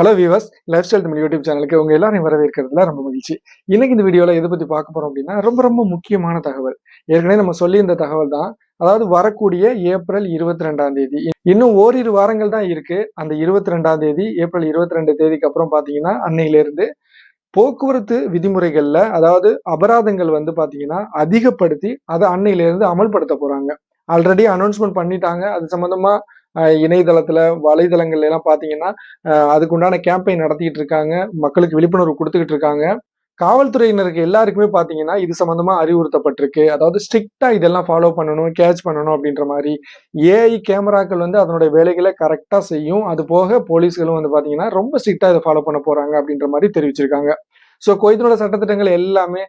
Hello viewers lifestyle Tamil YouTube சேனலுக்கு உங்க எல்லாரையும் வரவேற்கிறதுல ரொம்ப மகிழ்ச்சி. இன்னைக்கு இந்த வீடியோவில் எதை பற்றி பார்க்க போறோம் அப்படின்னா ரொம்ப ரொம்ப முக்கியமான தகவல். ஏற்கனவே நம்ம சொல்லி இந்த தகவல் தான் அதாவது வரக்கூடிய ஏப்ரல் இருபத்தி ரெண்டாம் தேதி. இன்னும் ஓரிரு வாரங்கள் தான் இருக்கு. அந்த இருபத்தி ரெண்டாம் தேதி ஏப்ரல் இருபத்தி ரெண்டு தேதிக்கு அப்புறம் பார்த்தீங்கன்னா அன்னையிலேருந்து போக்குவரத்து விதிமுறைகளில் அதாவது அபராதங்கள் வந்து பார்த்தீங்கன்னா அதிகப்படுத்தி அதை அன்னையிலேருந்து அமல்படுத்த போறாங்க. ஆல்ரெடி அனௌன்ஸ்மெண்ட் பண்ணிட்டாங்க. அது சம்மந்தமாக இணையதளத்தில் வலைதளங்கள் எல்லாம் பார்த்தீங்கன்னா அதுக்குண்டான கேம்பெயின் நடத்திக்கிட்டு இருக்காங்க. மக்களுக்கு விழிப்புணர்வு கொடுத்துக்கிட்டு இருக்காங்க. காவல்துறையினருக்கு எல்லாருக்குமே பார்த்தீங்கன்னா இது சம்மந்தமாக அறிவுறுத்தப்பட்டிருக்கு. அதாவது ஸ்ட்ரிக்டாக இதெல்லாம் ஃபாலோ பண்ணணும் கேட்ச் பண்ணணும் அப்படின்ற மாதிரி ஏஐ கேமராக்கள் வந்து அதனுடைய வேலைகளை கரெக்டாக செய்யும். அது போக போலீஸ்களும் வந்து பார்த்தீங்கன்னா ரொம்ப ஸ்ட்ரிக்டாக இதை ஃபாலோ பண்ண போகிறாங்க அப்படின்ற மாதிரி தெரிவிச்சிருக்காங்க. ஸோ கோயத்தினோட சட்டத்திட்டங்கள் எல்லாமே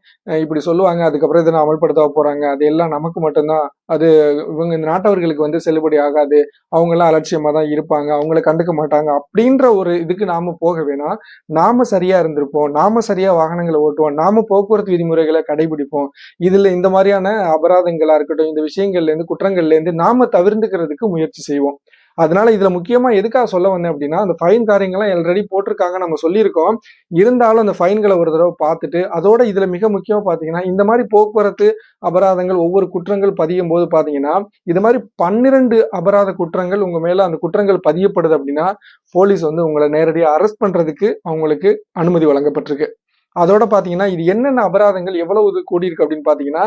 இப்படி சொல்லுவாங்க அதுக்கப்புறம் இதை அமல்படுத்த போறாங்க அது எல்லாம் நமக்கு மட்டும்தான். அது இவங்க இந்த நாட்டவர்களுக்கு வந்து செல்லுபடி ஆகாது அவங்க எல்லாம் அலட்சியமா தான் இருப்பாங்க அவங்கள கண்டுக்க மாட்டாங்க அப்படின்ற ஒரு இதுக்கு நாம போக வேணாம். நாம சரியா இருந்திருப்போம் நாம சரியா வாகனங்களை ஓட்டுவோம் நாம போக்குவரத்து விதிமுறைகளை கடைபிடிப்போம். இதுல இந்த மாதிரியான அபராதங்களா இருக்கட்டும் இந்த விஷயங்கள்ல இருந்து குற்றங்கள்ல இருந்து நாம தவிர்த்துக்கிறதுக்கு முயற்சி செய்வோம். அதனால இதுல முக்கியமா எதுக்காக சொல்ல வந்தேன் அப்படின்னா அந்த ஃபைன் காரியங்கள்லாம் ஆல்ரெடி போட்டிருக்காங்க நம்ம சொல்லியிருக்கோம். இருந்தாலும் அந்த ஃபைன்களை ஒரு தடவை பார்த்துட்டு அதோட இதுல மிக முக்கியமா பாத்தீங்கன்னா இந்த மாதிரி போக்குவரத்து அபராதங்கள் ஒவ்வொரு குற்றங்கள் பதியும் போது பாத்தீங்கன்னா இது மாதிரி பன்னிரண்டு அபராத குற்றங்கள் உங்க மேல அந்த குற்றங்கள் பதியப்படுது அப்படின்னா போலீஸ் வந்து உங்களை நேரடியாக அரெஸ்ட் பண்றதுக்கு அவங்களுக்கு அனுமதி வழங்கப்பட்டிருக்கு. அதோட பாத்தீங்கன்னா இது என்னென்ன அபராதங்கள் எவ்வளவு கூடியிருக்கு அப்படின்னு பாத்தீங்கன்னா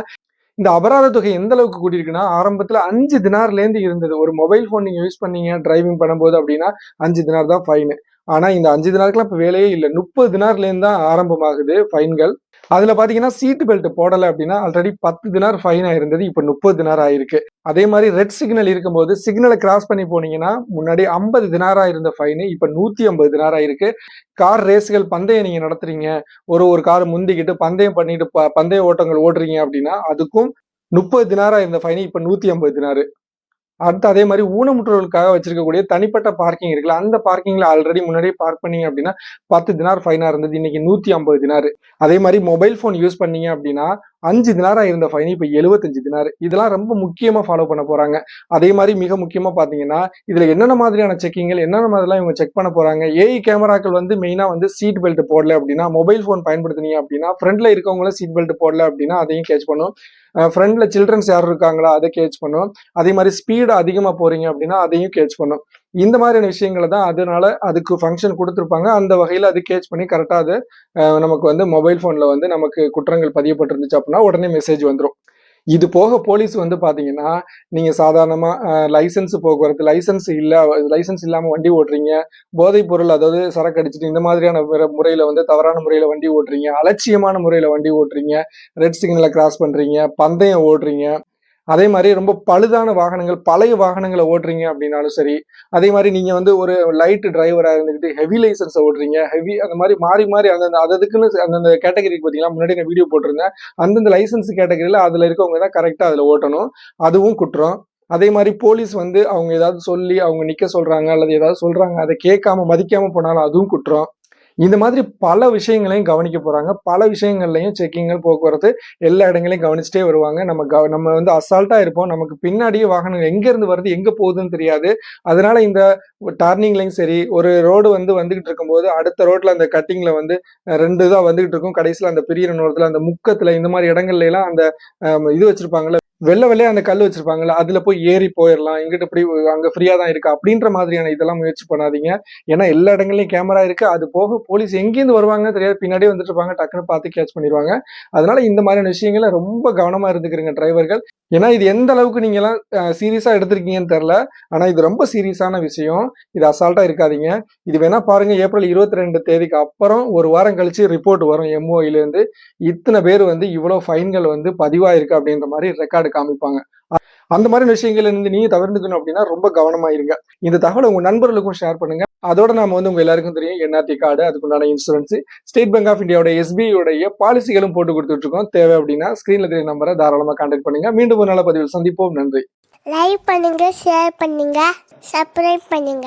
இந்த அபராத தொகை எந்த அளவுக்கு கூடியிருக்குன்னா ஆரம்பத்துல அஞ்சு தினார்ல இருந்து இருந்தது. ஒரு மொபைல் போன் நீங்க யூஸ் பண்ணீங்க டிரைவிங் பண்ணும்போது அப்படின்னா அஞ்சு தினார் தான் ஃபைனு ஆனா இந்த அஞ்சு தினாருக்குலாம் இப்ப வேலையே இல்லை. முப்பது தினார்லேருந்து தான் ஆரம்பமாகுது ஃபைன்கள் அதுல பாத்தீங்கன்னா சீட் பெல்ட் போடல அப்படின்னா ஆல்ரெடி பத்து தினார் ஃபைன் ஆயிருந்தது இப்ப முப்பது தினார் ஆயிருக்கு. அதே மாதிரி ரெட் சிக்னல் இருக்கும்போது சிக்னலை கிராஸ் பண்ணி போனீங்கன்னா முன்னாடி ஐம்பது தினாரா இருந்த ஃபைனு இப்ப நூத்தி ஐம்பது தினாரா இருக்கு. கார் ரேஸ்கள் பந்தயம் நீங்க நடத்துறீங்க ஒரு ஒரு கார் முந்திக்கிட்டு பந்தயம் பண்ணிட்டு ப- பந்தய ஓட்டங்கள் ஓடுறீங்க அப்படின்னா அதுக்கும் முப்பது தினாரா இருந்த ஃபைன் இப்ப நூத்தி ஐம்பது தினாரு. அடுத்து அதே மாதிரி ஊனமுற்றோர்களுக்காக வச்சிருக்கக்கூடிய தனிப்பட்ட பார்க்கிங் இருக்குல்ல அந்த பார்க்கிங்ல ஆல்ரெடி முன்னாடியே பார்க் பண்ணீங்க அப்படின்னா பத்து தினார் ஃபைனா இருந்தது. இன்னைக்கு நூத்தி ஐம்பது தினார். அதே மாதிரி மொபைல் ஃபோன் யூஸ் பண்ணீங்க அப்படின்னா அஞ்சு தினாராக இருந்த ஃபைன் இப்போ எழுபத்தஞ்சு தினார். இதெல்லாம் ரொம்ப முக்கியமாக ஃபாலோ பண்ண போகிறாங்க அதே மாதிரி மிக முக்கியமாக பார்த்தீங்கன்னா இதில் என்னென்ன மாதிரியான செக்கிங்கள் என்னென்ன மாதிரிலாம் இவங்க செக் பண்ண போகிறாங்க ஏஐ கேமராக்கள் வந்து மெயினாக வந்து சீட் பெல்ட் போடல அப்படின்னா மொபைல் ஃபோன் பயன்படுத்துனீங்க அப்படின்னா ஃப்ரண்ட்ல இருக்கவங்களும் சீட் பெல்ட் போடல அப்படின்னா அதையும் கேட்ச் பண்ணும். ஃப்ரண்ட்ல சில்ட்ரன்ஸ் யார் இருக்காங்களா அதை கேட்ச் பண்ணும். அதே மாதிரி ஸ்பீடு அதிகமாக போகிறீங்க அப்படின்னா அதையும் கேட்ச் பண்ணும். இந்த மாதிரியான விஷயங்களை தான் அதனால அதுக்கு ஃபங்க்ஷன் கொடுத்துருப்பாங்க. அந்த வகையில் அது கேட்ச் பண்ணி கரெக்டாக அது நமக்கு வந்து மொபைல் ஃபோனில் வந்து நமக்கு குற்றங்கள் பதியப்பட்டிருந்துச்சு அப்படின்னா உடனே மெசேஜ் வந்துடும் இது போக போலீஸ் வந்து பார்த்தீங்கன்னா நீங்கள் சாதாரணமாக லைசன்ஸ் போக்குவரத்து லைசன்ஸ் இல்லை லைசன்ஸ் இல்லாமல் வண்டி ஓட்டுறீங்க போதைப் பொருள் அதாவது சரக்கு அடிச்சிட்டு இந்த மாதிரியான முறையில் வந்து தவறான முறையில் வண்டி ஓட்டுறீங்க அலட்சியமான முறையில் வண்டி ஓட்டுறீங்க ரெட் சிக்னலை கிராஸ் பண்ணுறீங்க பந்தயம் ஓடுறீங்க அதே மாதிரி ரொம்ப பழுதான வாகனங்கள் பழைய வாகனங்களை ஓட்டுறீங்க அப்படின்னாலும் சரி அதே மாதிரி நீங்கள் வந்து ஒரு லைட் டிரைவராக இருந்துக்கிட்டு ஹெவி லைசன்ஸை ஓட்டுறீங்க ஹெவி அந்த மாதிரி மாறி மாறி அந்தந்த அதுக்குன்னு அந்தந்த கேட்டகரிக்கு பார்த்தீங்கன்னா முன்னாடி நான் வீடியோ போட்டிருந்தேன். அந்தந்த லைசன்ஸ் கேட்டகரியில் அதில் இருக்கவங்க தான் கரெக்டாக அதில் ஓட்டணும். அதுவும் குற்றம். அதே மாதிரி போலீஸ் வந்து அவங்க ஏதாவது சொல்லி அவங்க நிற்க சொல்கிறாங்க அல்லது ஏதாவது சொல்கிறாங்க அதை கேட்காம மதிக்காமல் போனாலும் அதுவும் குற்றம். இந்த மாதிரி பல விஷயங்களையும் கவனிக்க போறாங்க. பல விஷயங்கள்லையும் செக்கிங்கள் போக்குவரத்து எல்லா இடங்களையும் கவனிச்சுட்டே வருவாங்க. நம்ம கவ- நம்ம வந்து அசால்ட்டா இருப்போம். நமக்கு பின்னாடியே வாகனங்கள் எங்க இருந்து வருது எங்க போகுதுன்னு தெரியாது. அதனால இந்த டர்னிங்லையும் சரி ஒரு ரோடு வந்து வந்துகிட்டு இருக்கும்போது அடுத்த ரோட்ல அந்த கட்டிங்ல வந்து ரெண்டு தான் வந்துகிட்டு இருக்கும். கடைசியில் அந்த பெரிய நோரத்தில் அந்த முக்கத்துல இந்த மாதிரி இடங்கள்ல எல்லாம் அந்த இது வச்சிருப்பாங்களே வெள்ளை வெள்ளையா அந்த கல் வச்சிருப்பாங்கல்ல அதுல போய் ஏறி போயிடலாம் எங்கிட்ட இப்படி அங்க ஃப்ரீயா தான் இருக்கு அப்படின்ற மாதிரியான இதெல்லாம் முயற்சி பண்ணாதீங்க. ஏன்னா எல்லா இடங்கள்லயும் கேமரா இருக்கு அது போக போலீஸ் எங்கேருந்து வருவாங்கன்னு தெரியாது பின்னாடியே வந்துட்டு இருப்பாங்க டக்குன்னு பார்த்து கேட்ச் பண்ணிடுவாங்க அதனால இந்த மாதிரியான விஷயங்களை ரொம்ப கவனமா இருந்துக்கிறீங்க டிரைவர்கள் ஏன்னா இது எந்த அளவுக்கு நீங்க எல்லாம் சீரியஸா எடுத்திருக்கீங்கன்னு தெரியல ஆனா இது ரொம்ப சீரியஸான விஷயம். இது அசால்ட்டா இருக்காதீங்க. இது வேணா பாருங்க ஏப்ரல் இருபத்தி ரெண்டு தேதிக்கு அப்புறம் ஒரு வாரம் கழிச்சு ரிப்போர்ட் வரும் எம்ஓஇல இருந்து. இத்தனை பேர் வந்து இவ்வளவு ஃபைன்கள் வந்து பதிவாயிருக்கு அப்படின்ற மாதிரி ரெக்கார்ட் காமிப்பாங்க. அந்த மாதிரி விஷயங்கள்ல இருந்து நீங்க தவிர்த்துக்கணும் அப்படின்னா ரொம்ப கவனமா இருங்க. இந்த தகவலை உங்க நண்பர்களுக்கும் ஷேர் பண்ணுங்க. அதோட நாம வந்து உங்க எல்லாருக்கும் தெரியும். என்ஆர்டி கார்டு அதுக்குண்டான இன்சூரன்ஸ் ஸ்டேட் பேங்க் ஆஃப் இந்தியாவோட SBI உடைய பாலிசிகளும் போட்டு கொடுத்துட்டு இருக்கோம். தேவை அப்படின்னா ஸ்கிரீன்ல தெரிய நம்பரை தாராளமா கான்டாக்ட் பண்ணுங்க. மீண்டும் ஒரு நல்ல பதிவில் சந்திப்போம். நன்றி. லைக் பண்ணுங்க ஷேர் பண்ணுங்க சப்ஸ்கிரைப் பண்ணுங்க.